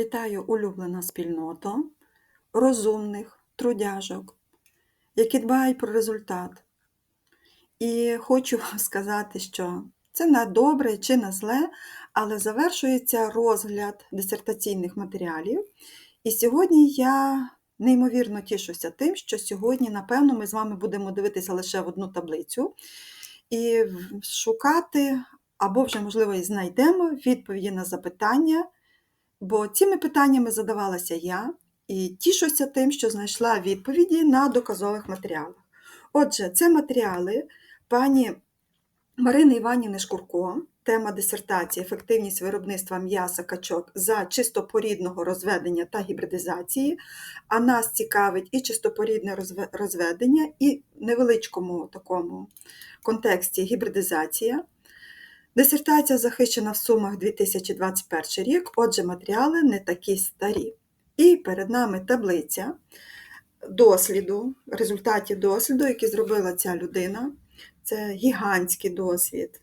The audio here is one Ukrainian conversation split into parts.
Вітаю улюблена спільнота розумних трудяжок, які дбають про результат. І хочу вам сказати, що це на добре чи на зле, але завершується розгляд дисертаційних матеріалів. І сьогодні я неймовірно тішуся тим, що сьогодні, напевно, ми з вами будемо дивитися лише в одну таблицю і шукати, або вже, можливо, і знайдемо відповіді на запитання. Бо цими питаннями задавалася я і тішуся тим, що знайшла відповіді на доказових матеріалах. Отже, це матеріали пані Марини Іванівни Шкурко, тема дисертації Ефективність виробництва м'яса качок за чистопорідного розведення та гібридизації. А нас цікавить і чистопорідне розведення, і в невеличкому такому контексті гібридизація. Дисертація захищена в Сумах 2021 рік, отже, матеріали не такі старі. І перед нами таблиця досліду, результатів досліду, який зробила ця людина. Це гігантський досвід,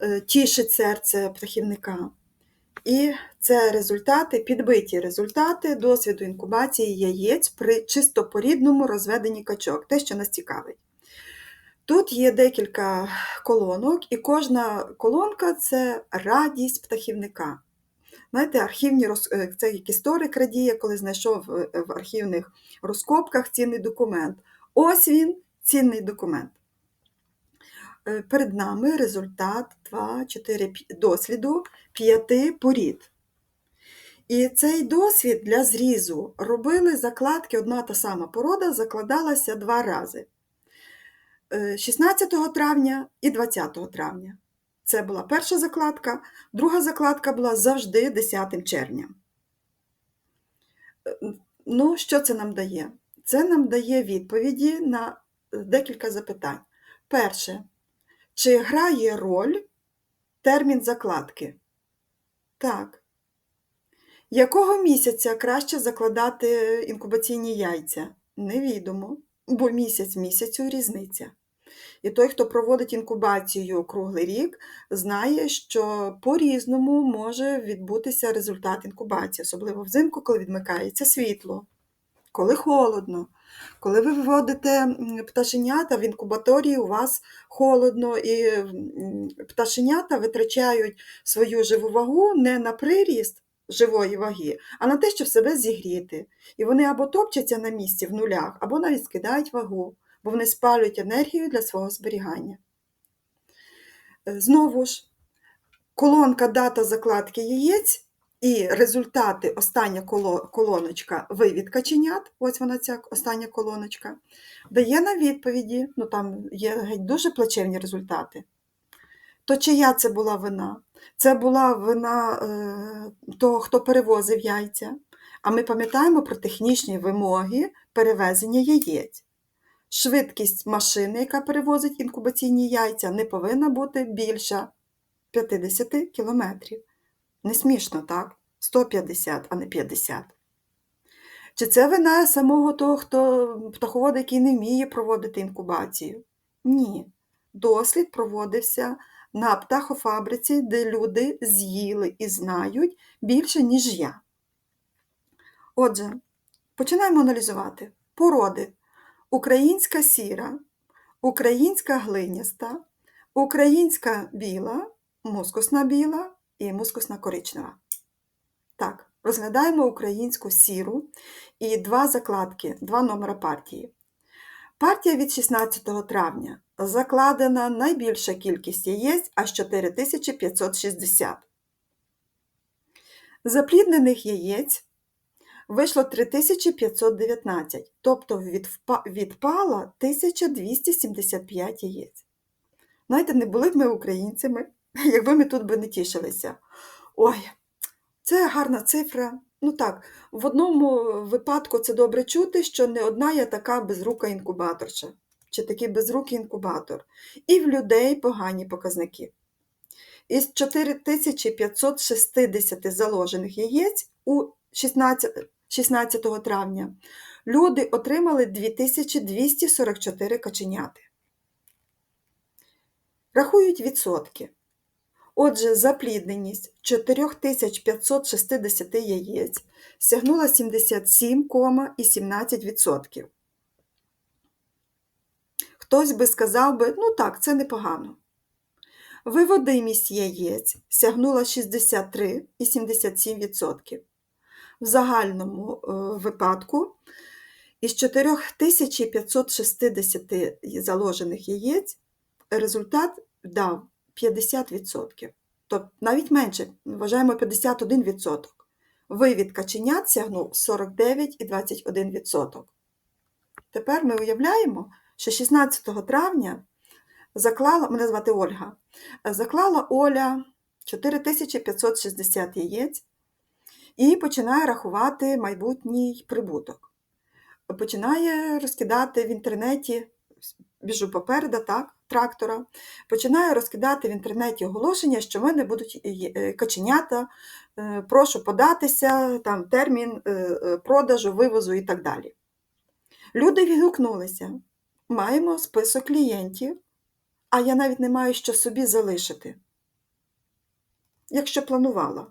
Е, тішить серце птахівника. І це результати, підбиті результати досвіду інкубації яєць при чистопорідному розведенні качок, те, що нас цікавить. Тут є декілька колонок, і кожна колонка це радість птахівника. Знаєте, архівні роз... е, це як історик радіє, коли знайшов е, в архівних розкопках цінний документ. Ось він, цінний документ. Е, Перед нами результат 2, 4, пі- досліду п'яти порід. І цей досвід для зрізу робили закладки, одна та сама порода закладалася два рази. Е, 16 травня і 20 травня. Це була перша закладка, друга закладка була завжди 10 червня. Е, Ну, що це нам дає? Це нам дає відповіді на е, декілька запитань. Перше, чи грає роль термін закладки? Так. Якого місяця краще закладати інкубаційні яйця? Невідомо, бо місяць місяцю різниця. І той, хто проводить інкубацію круглий рік, знає, що по-різному може відбутися результат інкубації, особливо взимку, коли відмикається світло, коли холодно. Коли ви виводите пташенята в інкубаторії, у вас холодно, і пташенята витрачають свою живу вагу не на приріст живої ваги, а на те, щоб себе зігріти. І вони або топчаться на місці в нулях, або навіть скидають вагу, бо вони спалюють енергію для свого зберігання. Е, Знову ж, колонка дата закладки яєць і результати, остання колоночка вивід каченят, ось вона ця остання колоночка, дає нам відповіді, ну там є геть дуже плачевні результати. То чия це була вина? Це була вина е, того, хто перевозив яйця. А ми пам'ятаємо про технічні вимоги перевезення яєць. Швидкість машини, яка перевозить інкубаційні яйця, не повинна бути більша 50 км. Не смішно, так? 150, а не 50. Чи це вина самого того, хто птаховод, який не вміє проводити інкубацію? Ні. Дослід проводився на птахофабриці, де люди з'їли і знають більше, ніж я. Отже, починаємо аналізувати породи. Українська сіра, українська глиняста, українська біла, мускусна біла і мускусна коричнева. Так, розглядаємо українську сіру і два закладки, два номера партії. Партія від 16 травня закладена найбільша кількість яєць аж 4560. Запліднених яєць вийшло 3519, тобто відпало 1275 яєць. Знаєте, не були б ми українцями, якби ми тут би не тішилися. Ой, це гарна цифра. Ну так, в одному випадку це добре чути, що не одна є така безрука інкубаторша, чи такий безрукий інкубатор. І в людей погані показники. Із 4560 заложених яєць у 16, 16 травня люди отримали 2244 каченяти. Рахують відсотки. Отже, заплідненість 4560 яєць сягнула 77,17%. Хтось би сказав би, ну так, це непогано. Виводимість яєць сягнула 63,77%. В загальному е, випадку із 4560 заложених яєць результат дав 50%. Тобто навіть менше, вважаємо 51%. Вивід каченят сягнув 49,21%. Тепер ми уявляємо, що 16 травня заклала, мене звати Ольга, заклала Оля 4560 яєць і починає рахувати майбутній прибуток. Починає розкидати в інтернеті, біжу попереду, так, трактора, починає розкидати в інтернеті оголошення, що в мене будуть е, каченята, е, прошу податися, там термін е, продажу, вивозу і так далі. Люди відгукнулися, маємо список клієнтів, а я навіть не маю що собі залишити, якщо планувала.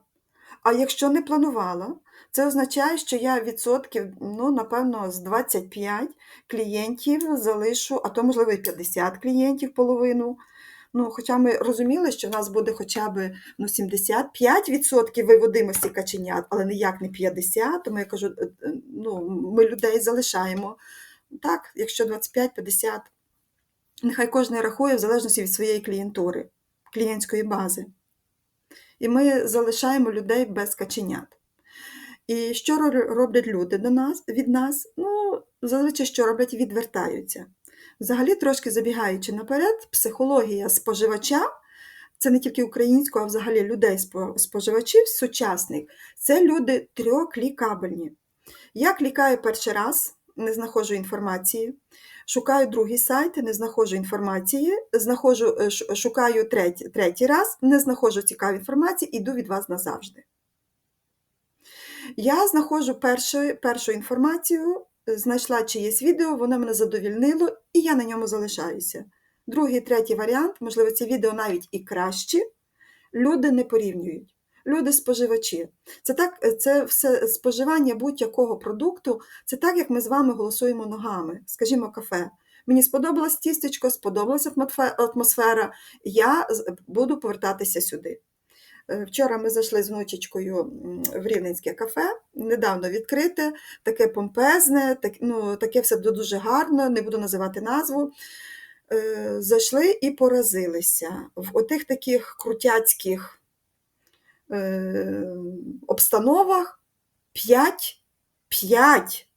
А якщо не планувала, це означає, що я відсотків, ну, напевно, з 25 клієнтів залишу, а то, можливо, і 50 клієнтів половину. Ну, Хоча ми розуміли, що в нас буде хоча б ну, 75% виводимості каченят, але ніяк не 50%, тому я кажу, е, е, ну, ми людей залишаємо. Так, якщо 25-50, нехай кожен рахує в залежності від своєї клієнтури, клієнтської бази. І ми залишаємо людей без каченят. І що роблять люди до нас, від нас? Ну, зазвичай, що роблять, відвертаються. Взагалі, трошки забігаючи наперед, психологія споживача це не тільки українського, а взагалі людей споживачів сучасних це люди трьохклікабельні. Я клікаю перший раз, не знаходжу інформації, шукаю другий сайт, не знаходжу інформації, знаходжу, е, шукаю третій, третій раз, не знаходжу цікавої інформації, іду від вас назавжди. Я знаходжу першу, першу інформацію, знайшла чиєсь відео, воно мене задовільнило, і я на ньому залишаюся. Другий, третій варіант, можливо, ці відео навіть і кращі, люди не порівнюють. Люди-споживачі. Це так, це все споживання будь-якого продукту, це так, як ми з вами голосуємо ногами, скажімо, кафе. Мені сподобалось тістечко, сподобалася атмосфера, я буду повертатися сюди. Е, вчора ми зайшли з внучечкою в Рівненське кафе, недавно відкрите, таке помпезне, так, ну, таке все дуже гарно, не буду називати назву. Е, зайшли і поразилися в отих таких крутяцьких е, обстановах 5, 5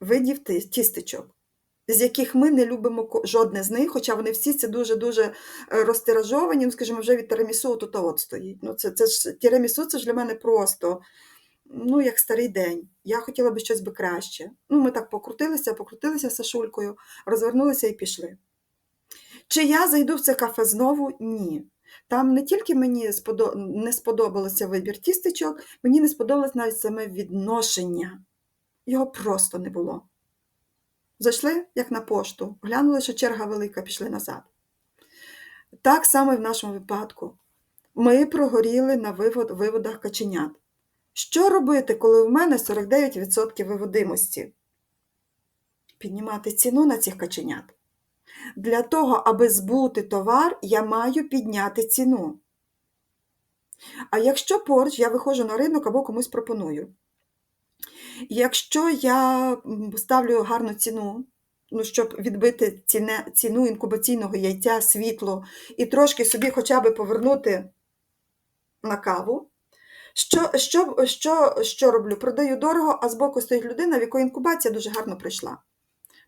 видів тістечок з яких ми не любимо жодне з них, хоча вони всі це дуже-дуже е, розтиражовані, ну, скажімо, вже від тирамісу тут от стоїть. Ну, це, це ж Тірамісу це ж для мене просто ну, як старий день. Я хотіла би щось би краще. Ну, Ми так покрутилися, покрутилися з Сашулькою, розвернулися і пішли. Чи я зайду в це кафе знову? Ні. Там не тільки мені не сподобалося вибір тістечок, мені не сподобалось навіть саме відношення. Його просто не було. Зайшли, як на пошту, глянули, що черга велика, пішли назад. Так само і в нашому випадку. Ми прогоріли на вивод, виводах каченят. Що робити, коли в мене 49% виводимості? Піднімати ціну на цих каченят. Для того, аби збути товар, я маю підняти ціну. А якщо поруч я виходжу на ринок або комусь пропоную, Якщо я ставлю гарну ціну, ну, щоб відбити ціне, ціну інкубаційного яйця, світло і трошки собі хоча б повернути на каву, що що, що, що роблю? Продаю дорого, а збоку стоїть людина, в якої інкубація дуже гарно прийшла.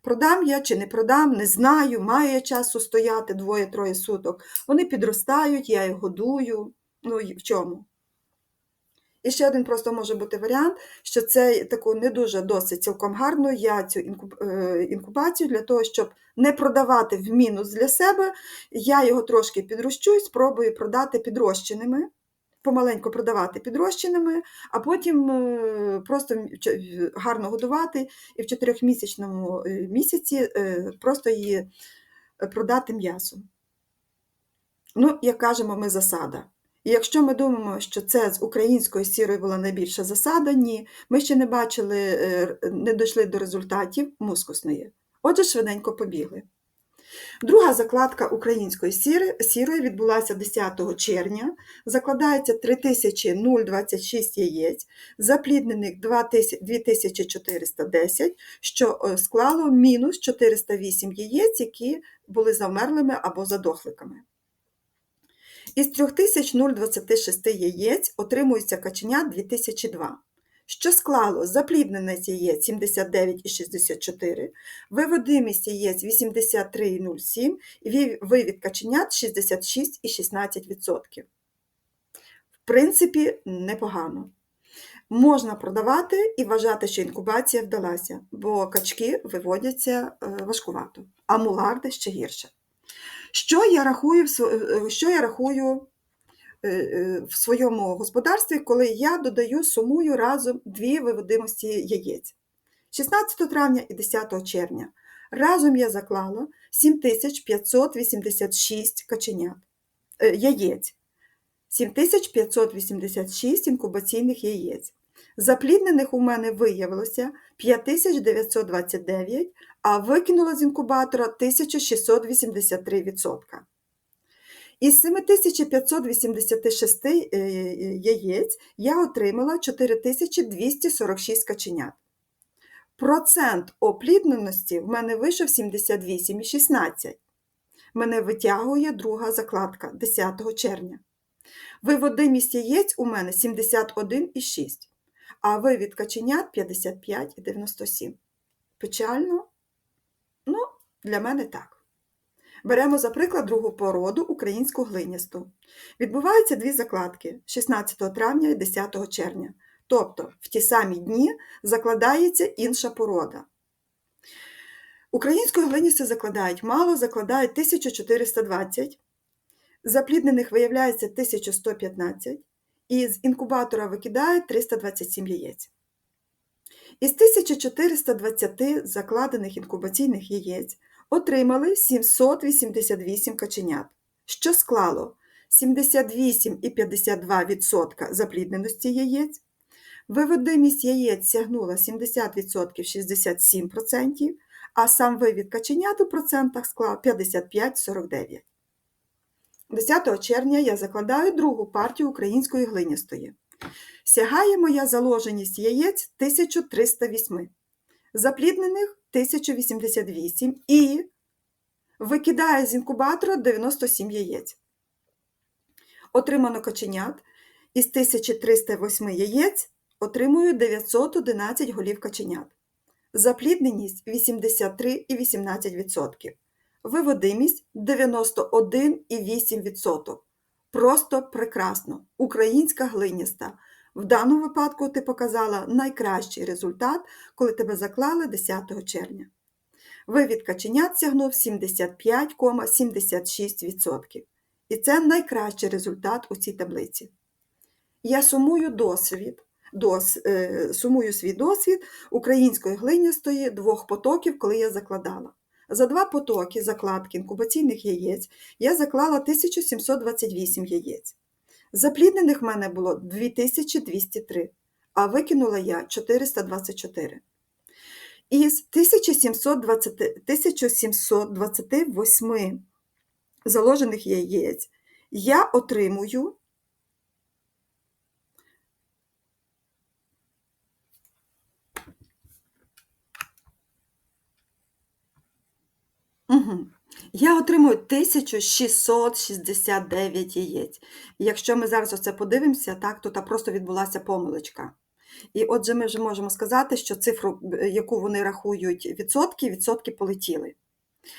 Продам я чи не продам, не знаю, маю я часу стояти двоє-троє суток. Вони підростають, я їх годую. Ну, в чому? І ще один просто може бути варіант, що це таку не дуже досить цілком гарну я цю е, інкубацію для того, щоб не продавати в мінус для себе, я його трошки підрощу спробую продати підрощеними, помаленьку продавати підрощеними, а потім е, просто гарно годувати і в чотирьохмісячному е, місяці просто її продати м'ясом. Ну, як кажемо, ми засада. І якщо ми думаємо, що це з української сірої була найбільша засада, ні, ми ще не бачили, е, не дійшли до результатів мускусної. Отже, швиденько побігли. Друга закладка української сіри, відбулася 10 червня. Закладається 3026 яєць, запліднених 2410, що е, склало мінус 408 яєць, які були завмерлими або задохликами. Із 3026 яєць отримується каченят 2002, що склало заплідненість яєць 79,64, виводимість яєць 83,07 і вивід каченят 66,16%. В принципі, непогано. Можна продавати і вважати, що інкубація вдалася, бо качки виводяться е, важкувато, а муларди ще гірше. Що я рахую, е, що я рахую в своєму господарстві, коли я додаю сумую разом дві виводимості яєць 16 травня і 10 червня. Разом я заклала 7586 каченят, яєць, 7586 інкубаційних яєць. Запліднених у мене виявилося 5929, а викинула з інкубатора 1683%. Із 7586 е, яєць я отримала 4246 каченят. Процент оплідненості в мене вийшов 78,16. Мене витягує друга закладка 10 червня. Виводимість яєць у мене 71,6 а вивід каченят 55,97. Печально? Ну, для мене так. Беремо, за приклад, другу породу українську глиністу. Відбуваються дві закладки 16 травня і 10 червня. Тобто в ті самі дні закладається інша порода. Української глиністи закладають мало, закладають 1420, запліднених виявляється 1115, і з інкубатора викидають 327 яєць. Із 1420 закладених інкубаційних яєць отримали 788 каченят, що склало 78,52% заплідненості яєць, виводимість яєць сягнула 70% 67%, а сам вивід каченят у процентах склав 55,49%. 10 червня я закладаю другу партію української глиністої. Сягає моя заложеність яєць 1308, запліднених 1088 і викидаю з інкубатора 97 яєць. Отримано каченят із 1308 яєць отримую 911 голів каченят. Заплідненість 83,18% виводимість 91,8%. Просто прекрасно. Українська глиняста. В даному випадку ти показала найкращий результат, коли тебе заклали 10 червня. Вивід каченят сягнув 75,76%. І це найкращий результат у цій таблиці. Я сумую досвід, дос, е, сумую свій досвід української глиністої двох потоків, коли я закладала. За два потоки закладки інкубаційних яєць я заклала 1728 яєць. Запліднених в мене було 2203, а викинула я 424. Із 1720, 1728 заложених яєць я отримую Угу. Я отримую 1669 яєць. Якщо ми зараз оце подивимося, так, то та просто відбулася помилочка. І отже, ми вже можемо сказати, що цифру, яку вони рахують відсотки, відсотки полетіли.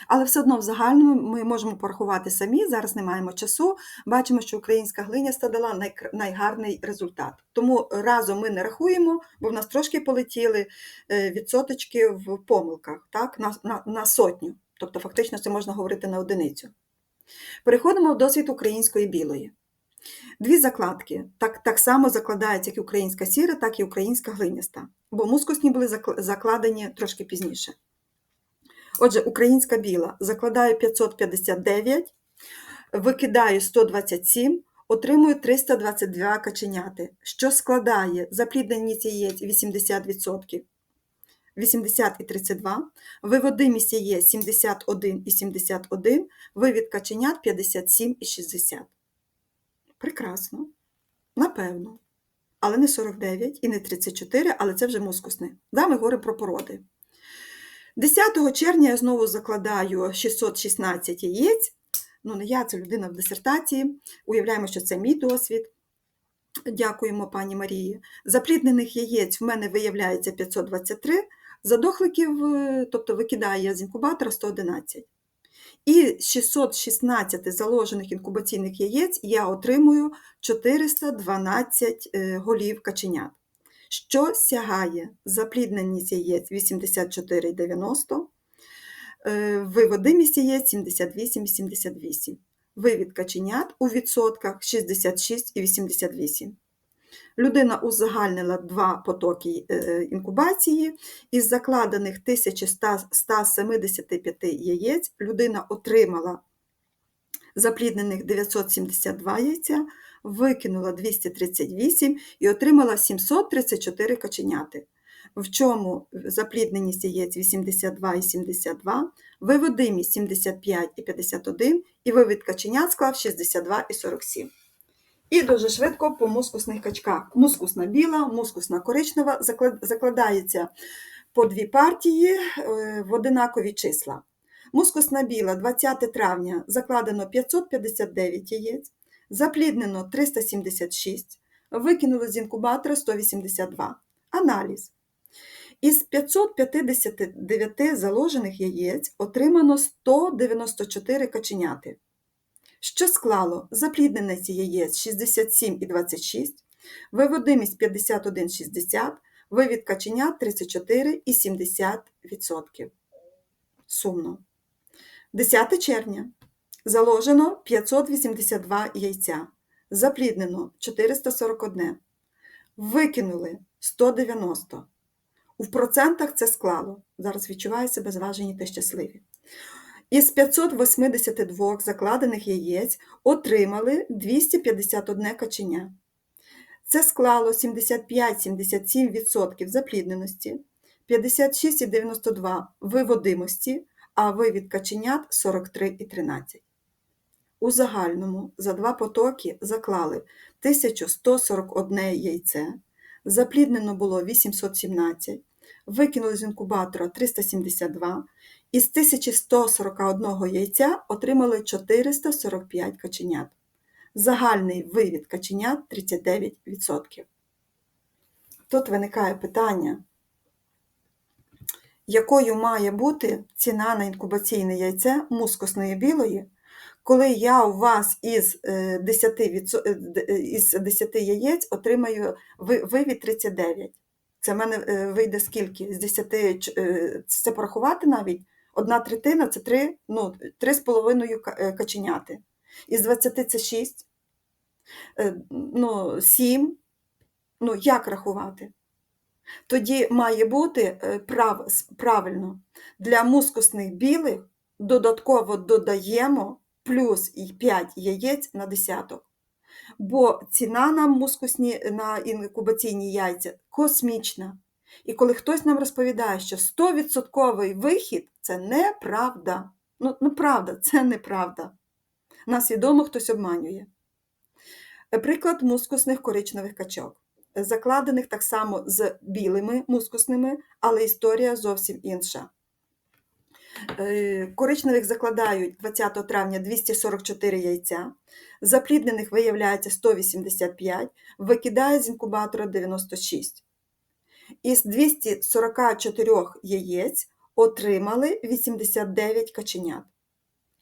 Але все одно в загальному ми можемо порахувати самі, зараз не маємо часу. Бачимо, що українська глиняста дала найгарний результат. Тому разом ми не рахуємо, бо в нас трошки полетіли е, відсоточки в помилках так, на, на, на сотню. Тобто, фактично, це можна говорити на одиницю. Переходимо в досвід української білої. Дві закладки так так само закладаються як українська сіра, так і українська глиняста, бо мускусні були закладені трошки пізніше. Отже, українська біла закладаю 559, викидаю 127, отримують 322 каченяти, що складає заплідненість яєць 80%, 80 і 32, виводимість яєць 71 і 71, вивід каченят 57 і 60. Прекрасно. Напевно. Але не 49 і не 34, але це вже мускусне. Да, ми говоримо про породи. 10 червня я знову закладаю 616 яєць. Ну, не я, це людина в дисертації. Уявляємо, що це мій досвід. Дякуємо пані Марії. Запліднених яєць в мене виявляється 523, задохликів, е, тобто викидає з інкубатора 111. І з 616 заложених інкубаційних яєць я отримую 412 е, голів каченят, що сягає заплідненість яєць 84,90, е, виводимість яєць 78,78, вивід каченят у відсотках 66,88. Людина узагальнила два потоки е, інкубації. Із закладених 1175 яєць людина отримала запліднених 972 яйця, викинула 238 і отримала 734 каченяти. В чому заплідненість яєць 82,72, виводимість 75,51 і 51, і вивід каченят склав 62,47. І дуже швидко по мускусних качках. Мускусна біла, мускусна коричнева закладається по дві партії е, в одинакові числа. Мускусна біла 20 травня закладено 559 яєць, запліднено 376, викинули з інкубатора 182. Аналіз. Із 559 заложених яєць отримано 194 каченяти що склало заплідненість яєць 67,26, виводимість 51,60, вивід каченят 34,70%. Сумно. 10 червня. Заложено 582 яйця. Запліднено 441. Викинули 190. У процентах це склало. Зараз відчуваю себе зважені та щасливі. Із 582 закладених яєць отримали 251 каченя. Це склало 75-77% заплідненості, 56,92 виводимості, а вивід каченят 43,13. У загальному за два потоки заклали 1141 яйце, запліднено було 817, викинули з інкубатора 372 із 1141 яйця отримали 445 каченят. Загальний вивід каченят 39%. Тут виникає питання, якою має бути ціна на інкубаційне яйце мускусної білої, коли я у вас із 10 е, е, із 10 яєць отримаю вивід 39. Це в мене е, вийде скільки? З 10 це порахувати навіть? Одна третина це 3, ну, 3,5 е, каченяти. Із 20 це 6, е, ну, 7. Ну, як рахувати? Тоді має бути е, прав, правильно, для мускусних білих додатково додаємо плюс 5 яєць на десяток. Бо ціна на мускусні на інкубаційні яйця космічна. І коли хтось нам розповідає, що 100% вихід це неправда. Ну, ну правда, це неправда. Нас відомо хтось обманює. Приклад мускусних коричневих качок, закладених так само з білими мускусними, але історія зовсім інша. Е, коричневих закладають 20 травня 244 яйця, запліднених виявляється 185, викидає з інкубатора 96. Із 244 яєць отримали 89 каченят.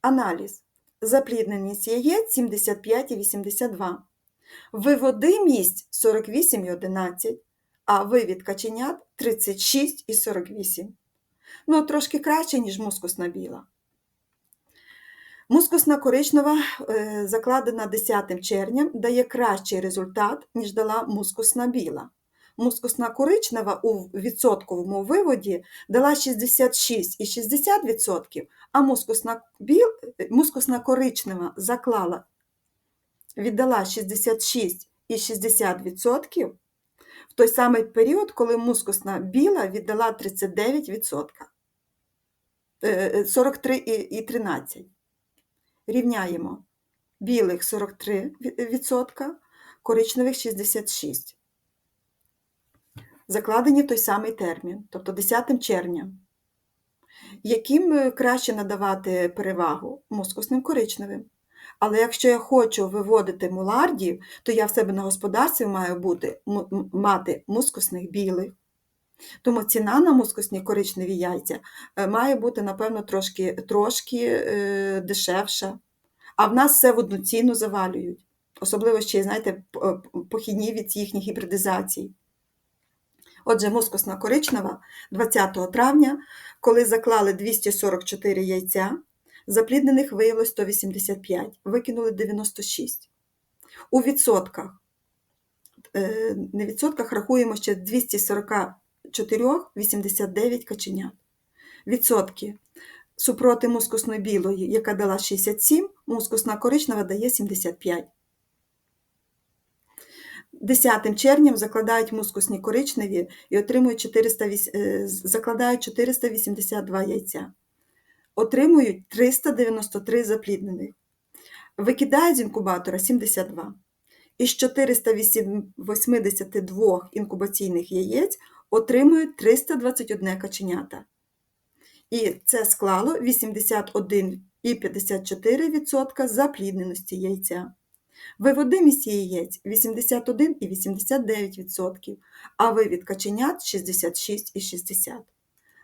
Аналіз. Заплідненість яєць 75,82. Виводимість 48,11, а вивід каченят 36,48. Ну, трошки краще, ніж мускусна біла. Мускусна коричнева, е, закладена 10 червня, дає кращий результат, ніж дала мускусна біла мускусна коричнева у відсотковому виводі дала 66,60%, а мускусна, біл, мускусна коричнева заклала віддала 66,60%, в той самий період, коли мускусна біла віддала 39%. Е, 43,13. Рівняємо білих 43%, коричневих 66%. Закладені в той самий термін, тобто 10 червня. Яким е, краще надавати перевагу? Мускусним коричневим. Але якщо я хочу виводити мулардів, то я в себе на господарстві маю бути, мати мускусних білих. Тому ціна на мускусні коричневі яйця е, має бути, напевно, трошки, трошки е, дешевша. А в нас все в одну ціну завалюють. Особливо ще, знаєте, похідні від їхніх гібридизацій. Отже, мускусна коричнева 20 травня, коли заклали 244 яйця, запліднених виявилось 185, викинули 96. У відсотках, е, не відсотках рахуємо ще 244, 89 каченят. Відсотки супроти мускусної білої, яка дала 67, мускусна коричнева дає 75. 10 червням закладають мускусні коричневі і отримують 408, е, закладають 482 яйця. Отримують 393 запліднених. Викидають з інкубатора 72. Із 482 інкубаційних яєць отримують 321 каченята. І це склало 81,54% заплідненості яйця. Виводимість яєць 81,89%, а вивід каченят 66,60%.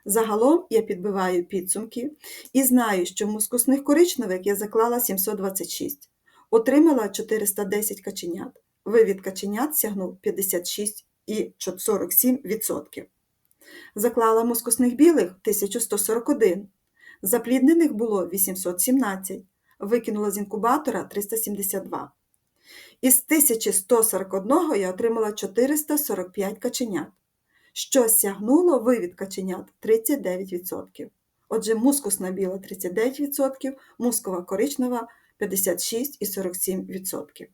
Загалом я підбиваю підсумки і знаю, що в мускусних коричневих я заклала 726, отримала 410 каченят. Вивід каченят сягнув 56,47%. Заклала мускусних білих 1141, запліднених було 817, викинула з інкубатора 372. Із 1141 я отримала 445 каченят, що сягнуло вивід каченят 39%. Отже, мускусна біла 39%, мускова коричнева 56,47%.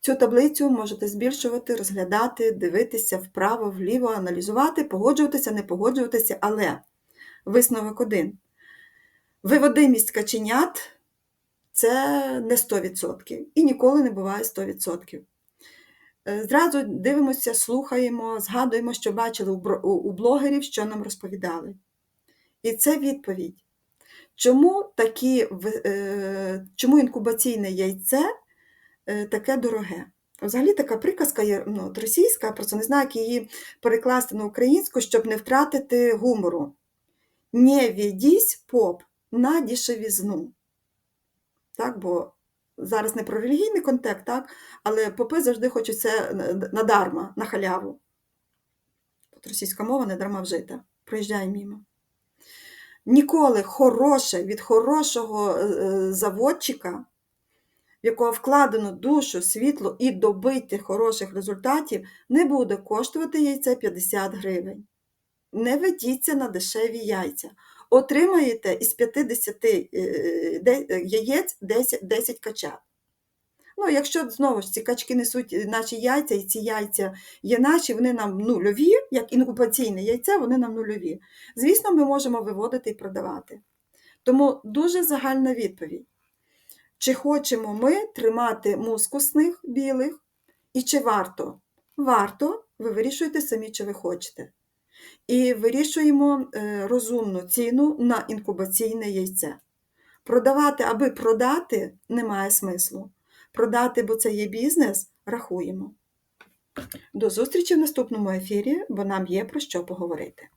Цю таблицю можете збільшувати, розглядати, дивитися вправо, вліво, аналізувати, погоджуватися, не погоджуватися, але висновок один. Виводимість каченят це не 100% і ніколи не буває 100%. Е, Зразу дивимося, слухаємо, згадуємо, що бачили у блогерів, що нам розповідали. І це відповідь. Чому, такі, е, чому інкубаційне яйце е, таке дороге? Взагалі така приказка є ну, російська, просто не знаю, як її перекласти на українську, щоб не втратити гумору. Не ведись, поп, на дешевізну. Так, бо зараз не про релігійний контекст, так, але попи завжди хочуть це надарма, на халяву. Тут російська мова не дарма вжита. Проїжджай мімо. Ніколи хороше від хорошого е, заводчика, в якого вкладено душу, світло і добити хороших результатів, не буде коштувати яйце 50 гривень. Не ведіться на дешеві яйця. Отримаєте із 50 е, е, яєць 10, 10 качат. Ну, якщо знову ж ці качки несуть наші яйця, і ці яйця є наші, вони нам нульові, як інкубаційне яйце, вони нам нульові. Звісно, ми можемо виводити і продавати. Тому дуже загальна відповідь. Чи хочемо ми тримати мускусних білих і чи варто? Варто, ви вирішуєте самі, чи ви хочете. І вирішуємо е, розумну ціну на інкубаційне яйце. Продавати, аби продати, немає смислу. Продати, бо це є бізнес, рахуємо. До зустрічі в наступному ефірі, бо нам є про що поговорити.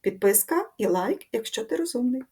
Підписка і лайк, якщо ти розумний.